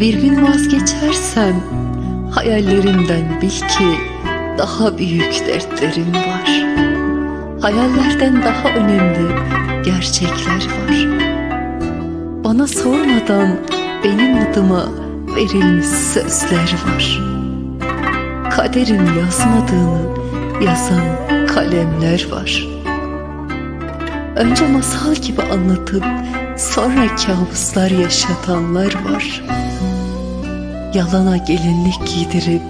Bir gün vazgeçersem hayallerimden bil ki daha büyük dertlerim var. Hayallerden daha önemli gerçekler var. Bana sormadan benim adıma verilmiş sözler var. Kaderim yazmadığını yazan kalemler var. Önce masal gibi anlatıp sonra kabuslar yaşatanlar var. Yalana gelinlik giydirip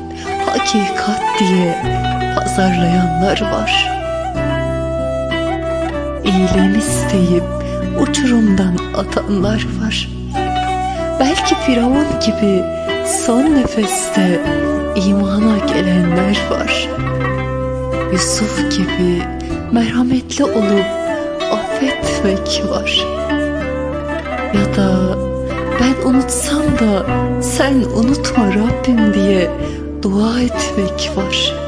hakikat diye pazarlayanlar var. İyiliğimi isteyip uçurumdan atanlar var. Belki Firavun gibi son nefeste imana gelenler var. Yusuf gibi merhametli olup affetmek var. Ya da ben unutsam da sen unutma Rabbim diye dua etmek var.''